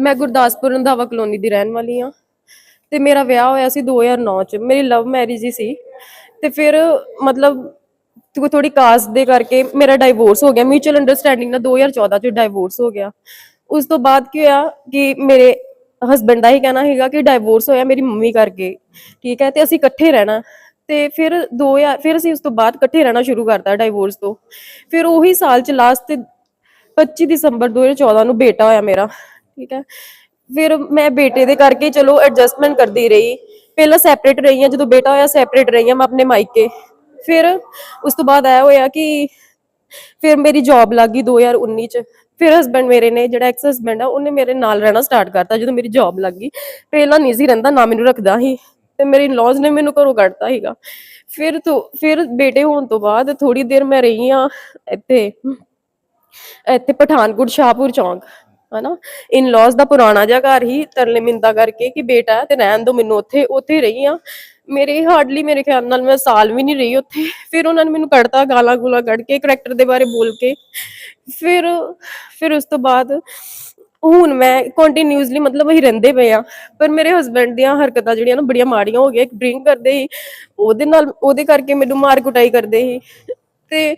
ਮੈਂ ਗੁਰਦਾਸਪੁਰ ਰੰਧਾਵਾ ਕਲੋਨੀ ਦੀ ਰਹਿਣ ਵਾਲੀ ਹਾਂ। ਤੇ ਮੇਰਾ ਵਿਆਹ ਹੋਇਆ ਸੀ 2009 ਚ। ਮੇਰੀ ਲਵ ਮੈਰਿਜ ਹੀ ਸੀ। ਤੇ ਫਿਰ ਮਤਲਬ ਥੋ- ਥੋੜੀ ਕਾਸਟ ਦੇ ਕਰਕੇ ਮੇਰਾ ਡਾਈਵੋਰਸ ਹੋ ਗਿਆ। ਮਿਊਚੁਅਲ ਅੰਡਰਸਟੈਂਡਿੰਗ ਨਾਲ 2014 ਚ ਡਾਈਵੋਰਸ ਹੋ ਗਿਆ। ਉਸ ਤੋਂ ਬਾਅਦ ਕੀ ਹੋਇਆ ਕਿ ਮੇਰੇ ਹਸਬੰਡ ਦਾ ਹੀ ਕਹਿਣਾ ਹੈਗਾ ਕਿ ਡਾਈਵੋਰਸ ਹੋਇਆ ਮੇਰੀ ਮੰਮੀ ਕਰਕੇ। ਠੀਕ ਹੈ, ਤੇ ਅਸੀਂ ਇਕੱਠੇ ਰਹਿਣਾ। ਤੇ ਫਿਰ 2000 ਫਿਰ ਅਸੀਂ ਉਸ ਤੋਂ ਬਾਅਦ ਇਕੱਠੇ ਰਹਿਣਾ ਸ਼ੁਰੂ ਕਰਤਾ ਡਾਈਵੋਰਸ ਤੋਂ। ਫਿਰ ਉਹੀ ਸਾਲ ਚ ਲਾਸਟ ਤੇ 25 ਦਸੰਬਰ 2014 ਨੂੰ ਬੇਟਾ ਹੋਇਆ ਮੇਰਾ। ਠੀਕ ਹੈ। ਫਿਰ ਮੈਂ ਬੇਟੇ ਦੇ ਕਰਕੇ ਚਲੋ ਐਡਜਸਟਮੈਂਟ ਕਰਦੀ ਰਹੀ। ਪਹਿਲਾਂ ਸੈਪਰੇਟ ਰਹੀ ਹਾਂ ਜਦੋਂ ਬੇਟਾ ਹੋਇਆ ਸੈਪਰੇਟ ਰਹੀ ਹਾਂ ਮੈਂ ਆਪਣੇ ਮਾਇਕੇ। ਫਿਰ ਉਸ ਤੋਂ ਬਾਅਦ ਆਇਆ ਹੋਇਆ ਕਿ ਫਿਰ ਮੇਰੀ ਜੌਬ ਲੱਗ 2019 ਚ। ਫਿਰ ਹਸਬੰਡ ਮੇਰੇ ਨੇ, ਜਿਹੜਾ ਐਕਸ ਹਸਬੰਡ ਆ, ਉਹਨੇ ਮੇਰੇ ਨਾਲ ਰਹਿਣਾ ਸਟਾਰਟ ਕਰਤਾ ਜਦੋਂ ਮੇਰੀ ਜੌਬ ਲੱਗ ਗਈ। ਪਹਿਲਾਂ ਨਹੀਂ ਸੀ ਰਹਿੰਦਾ, ਨਾ ਮੈਨੂੰ ਰੱਖਦਾ ਸੀ। ਤੇ ਮੇਰੇ ਇਨ-ਲॉज ਨੇ ਮੈਨੂੰ ਘਰੋਂ ਕੱਢਤਾ ਸੀਗਾ। ਫਿਰ ਤੋਂ, ਫਿਰ ਬੇਟੇ ਹੋਣ ਤੋਂ ਬਾਅਦ ਥੋੜੀ ਦੇਰ ਮੈਂ ਰਹੀ ਆ ਇੱਥੇ ਇੱਥੇ ਪਠਾਨਕੋਟ ਸ਼ਾਹਪੁਰ ਚੌਂਕ। ਹਨਾ? ਇਨ-ਲॉज ਦਾ ਪੁਰਾਣਾ ਜਿਹਾ ਘਰ ਹੀ ਤਰਲੇ ਮਿੰਦਾ ਕਰਕੇ ਕਿ ਬੇਟਾ ਤੇ ਰਹਿਣ ਦੋ ਮੈਨੂੰ ਉੱਥੇ ਉੱਥੇ ਰਹੀ ਆ। ਮੇਰੇ ਹਾਰਡਲੀ ਮੇਰੇ ਖਿਆਲ ਨਾਲ ਮੈਂ ਸਾਲ ਵੀ ਨਹੀਂ ਰਹੀ ਉੱਥੇ। ਫਿਰ ਉਹਨਾਂ ਨੇ ਮੈਨੂੰ ਕੱਢਤਾ ਗਾਲਾਂ ਗੂਲਾਂ ਕੱਢ ਕੇ ਕਰੈਕਟਰ ਦੇ ਬਾਰੇ ਬੋਲ ਕੇ। ਫਿਰ ਫਿਰ ਉਸ ਤੋਂ ਬਾਅਦ ਹੁਣ ਮੈਂ ਕੰਟੀਨਿਊਸਲੀ ਮਤਲਬ ਅਸੀਂ ਰਹਿੰਦੇ ਪਏ ਆ। ਪਰ ਮੇਰੇ ਹਸਬੰਡ ਦੀਆਂ ਹਰਕਤਾਂ ਜਿਹੜੀਆਂ ਨਾ ਬੜੀਆਂ ਮਾੜੀਆਂ ਹੋ ਗਈਆਂ। ਇੱਕ ਡਰਿੰਕ ਕਰਦੇ ਸੀ, ਉਹਦੇ ਨਾਲ, ਉਹਦੇ ਕਰਕੇ ਮੈਨੂੰ ਮਾਰ ਕੁਟਾਈ ਕਰਦੇ ਸੀ। ਤੇ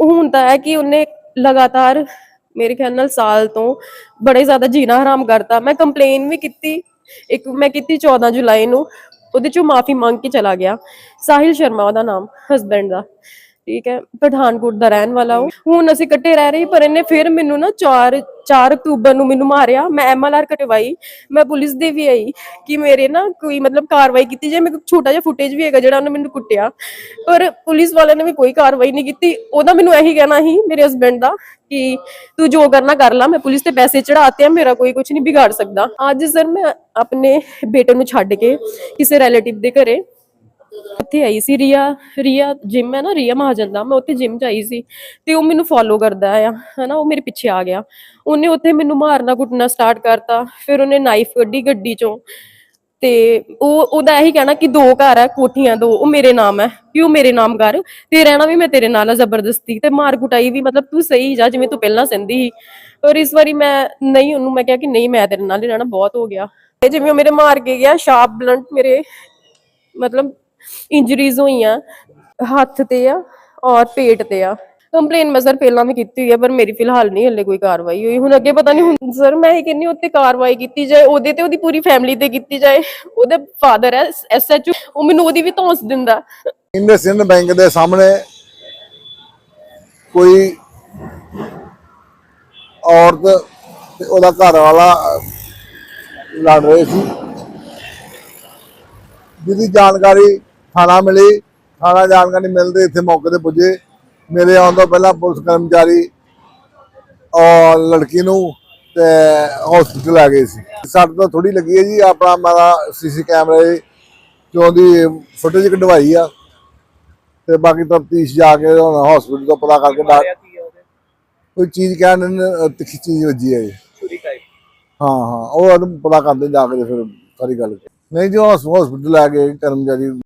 ਹੁਣ ਤਾਂ ਹੈ ਕਿ ਉਹਨੇ ਲਗਾਤਾਰ ਮੇਰੇ ਖਿਆਲ ਨਾਲ ਸਾਲ ਤੋਂ ਬੜੇ ਜ਼ਿਆਦਾ ਜੀਣਾ ਹਰਾਮ ਕਰਤਾ। ਮੈਂ ਕੰਪਲੇਨ ਵੀ ਕੀਤੀ। ਇੱਕ ਮੈਂ ਕੀਤੀ 14 ਜੁਲਾਈ ਨੂੰ। ਉਹਦੇ ਚੋਂ ਮਾਫੀ ਮੰਗ ਕੇ ਚਲਾ ਗਿਆ। ਸਾਹਿਲ ਸ਼ਰਮਾ ਉਹਦਾ ਨਾਮ ਹਸਬੰਡ ਦਾ। ਠੀਕ ਹੈ, ਪਠਾਨਕੋਟ ਦਾ ਰਹਿਣ ਵਾਲਾ ਉਹ। ਹੁਣ ਅਸੀਂ ਇਕੱਠੇ ਰਹਿ ਰਹੇ, ਪਰ ਇਹਨੇ ਫਿਰ ਮੈਨੂੰ ਨਾ 4 4 ਅਕਤੂਬਰ ਨੂੰ ਮੈਨੂੰ ਮਾਰਿਆ। ਮੈਂ ਐਮਐਲਆਰ ਕਟਵਾਈ, ਮੈਂ ਪੁਲਿਸ ਦੇ ਵੀ ਆਈ ਕਿ ਮੇਰੇ ਨਾ ਕੋਈ ਮਤਲਬ ਕਾਰਵਾਈ ਕੀਤੀ ਜਾਏ। ਮੇਰੇ ਕੋਲ ਛੋਟਾ ਜਿਹਾ ਫੁਟੇਜ ਵੀ ਹੈਗਾ ਜਿਹੜਾ ਉਹਨੇ ਮੈਨੂੰ ਕੁੱਟਿਆ। ਪਰ ਪੁਲਿਸ ਵਾਲਿਆਂ ਨੇ ਵੀ ਕੋਈ ਕਾਰਵਾਈ ਨਹੀਂ ਕੀਤੀ। ਉਹਦਾ ਮੈਨੂੰ ਇਹੀ ਕਹਿਣਾ ਸੀ ਮੇਰੇ ਹਸਬੰਡ ਦਾ ਕਿ ਤੂੰ ਜੋ ਕਰਨਾ ਕਰ ਲੈ, ਮੈਂ ਪੁਲਿਸ ਤੇ ਪੈਸੇ ਚੜਾਤੇ ਆ, ਮੇਰਾ ਕੋਈ ਕੁਝ ਨਹੀਂ ਵਿਗਾੜ ਸਕਦਾ। ਅੱਜ ਸਰ ਮੈਂ ਆਪਣੇ ਬੇਟੇ ਨੂੰ ਛੱਡ ਕੇ ਕਿਸੇ ਰਿਲੇਟਿਵ ਦੇ ਘਰੇ ਉੱਥੇ ਆਈ ਸੀ ਰੀਆ ਰੀਆ ਜਿਮ ਹੈ ਨਾ, ਰੀਆ ਮਹਾਜਨ ਦਾ, ਮੈਂ ਉੱਥੇ ਜਿਮ ਚ ਆਈ ਸੀ ਤੇ ਉਹ ਮੈਨੂੰ ਫੋਲੋ ਕਰਦਾ ਆ, ਹਨਾ, ਉਹ ਮੇਰੇ ਪਿੱਛੇ ਆ ਗਿਆ। ਉਹਨੇ ਉੱਥੇ ਮੈਨੂੰ ਮਾਰਨਾ ਕੁੱਟਣਾ ਸਟਾਰਟ ਕਰਤਾ, ਫਿਰ ਉਹਨੇ ਨਾਈਫ ਕੱਢੀ ਗੱਡੀ ਚੋਂ ਤੇ ਉਹ, ਉਹਦਾ ਇਹੀ ਕਹਿਣਾ ਕਿ ਦੋ ਘਰ ਹੈ, ਕੋਠੀਆਂ ਦੋ, ਉਹ ਮੇਰੇ ਨਾਮ ਹੈ, ਕਿ ਉਹ ਮੇਰੇ ਨਾਮ ਕਰ ਤੇ ਰਹਿਣਾ ਵੀ ਮੈਂ ਤੇਰੇ ਨਾਲ ਆ ਜ਼ਬਰਦਸਤੀ, ਤੇ ਮਾਰ ਕੁਟਾਈ ਵੀ ਮਤਲਬ ਤੂੰ ਸਹੀ ਜਾ, ਜਿਵੇਂ ਤੂੰ ਪਹਿਲਾਂ ਸਿੰਦੀ ਸੀ। ਪਰ ਇਸ ਵਾਰੀ ਮੈਂ ਨਹੀਂ, ਉਹਨੂੰ ਮੈਂ ਕਿਹਾ ਕਿ ਨਹੀਂ, ਮੈਂ ਤੇਰੇ ਨਾਲ ਹੀ ਰਹਿਣਾ, ਬਹੁਤ ਹੋ ਗਿਆ। ਤੇ ਜਿਵੇਂ ਉਹ ਮੇਰੇ ਮਾਰ ਕੇ ਗਿਆ ਸ਼ਾਰਪ ਬਲੰਟ ਮੇਰੇ, ਮਤਲਬ ਇੰਜਰੀਜ਼ ਹੋਈਆਂ, ਹੱਥ ਤੇ ਆ ਔਰ ਪੇਟ ਤੇ ਆ। ਕੰਪਲੇਨ ਮੈਂ ਸਰ ਪਹਿਲਾਂ ਵੀ ਕੀਤੀ ਹੋਈ ਹੈ ਪਰ ਮੇਰੀ ਫਿਲਹਾਲ ਨਹੀਂ ਹੱਲੇ ਕੋਈ ਕਾਰਵਾਈ ਹੋਈ। ਹੁਣ ਅੱਗੇ ਪਤਾ ਨਹੀਂ ਹੁਣ ਸਰ ਮੈਂ ਇਹ ਕਹਿੰਨੀ ਉੱਤੇ ਕਾਰਵਾਈ ਕੀਤੀ ਜਾਏ, ਉਹਦੇ ਤੇ ਉਹਦੀ ਪੂਰੀ ਫੈਮਿਲੀ ਤੇ ਕੀਤੀ ਜਾਏ। ਉਹਦੇ ਫਾਦਰ ਹੈ ਐਸਐਚਓ ਉਹ ਮੈਨੂੰ ਉਹਦੀ ਵੀ ਧੌਂਸ ਦਿੰਦਾ। ਇੰਡਸਇੰਡ ਬੈਂਕ ਦੇ ਸਾਹਮਣੇ ਕੋਈ ਔਰਤ ਤੇ ਉਹਦਾ ਘਰ ਵਾਲਾ ਲੜ ਰਹੇ ਸੀ। ਜਿਹਦੀ ਜਾਣਕਾਰੀ ਥਾਣਾ ਮਿਲੀ ਥਾਣਾ ਜਾਣਕਾਰੀ ਮਿਲਦੇ ਇੱਥੇ ਮੌਕੇ ਤੇ ਪੁੱਜੇ। ਮੇਰੇ ਆਉਣ ਤੋਂ ਪਹਿਲਾਂ ਪੁਲਿਸ ਕਰਮਚਾਰੀ ਔਰ ਲੜਕੀ ਨੂੰ ਤੇ ਹਸਪੀਟਲ ਆ ਗਏ ਸੀ। ਸੱਟ ਤਾਂ ਥੋੜੀ ਲੱਗੀ ਹੈ ਜੀ ਆਪਣਾ ਮਾਰਾ ਸੀਸੀ ਕੈਮਰੇ ਚੋਂ ਦੀ ਫੁਟੇਜ ਕਢਵਾਈ ਆ। ਤੇ ਬਾਕੀ ਤਫਤੀਸ਼ ਜਾ ਕੇ ਹੁਣ ਹਸਪੀਟਲ ਤੋਂ ਪਤਾ ਕਰਕੇ ਕੋਈ ਚੀਜ਼ ਕਹਿਣ ਨੇ ਤਿੱਖੀ ਚੀਜ਼ ਵੱਜੀ ਹੈ ਜੀ। ਹਾਂ ਹਾਂ ਉਹ ਪਤਾ ਕਰਦੇ ਜਾ ਕੇ ਫਿਰ ਸਾਰੀ ਗੱਲ। ਨਹੀਂ ਜੋ ਹਸਪੀਟਲ ਆ ਗਏ ਕਰਮਚਾਰੀ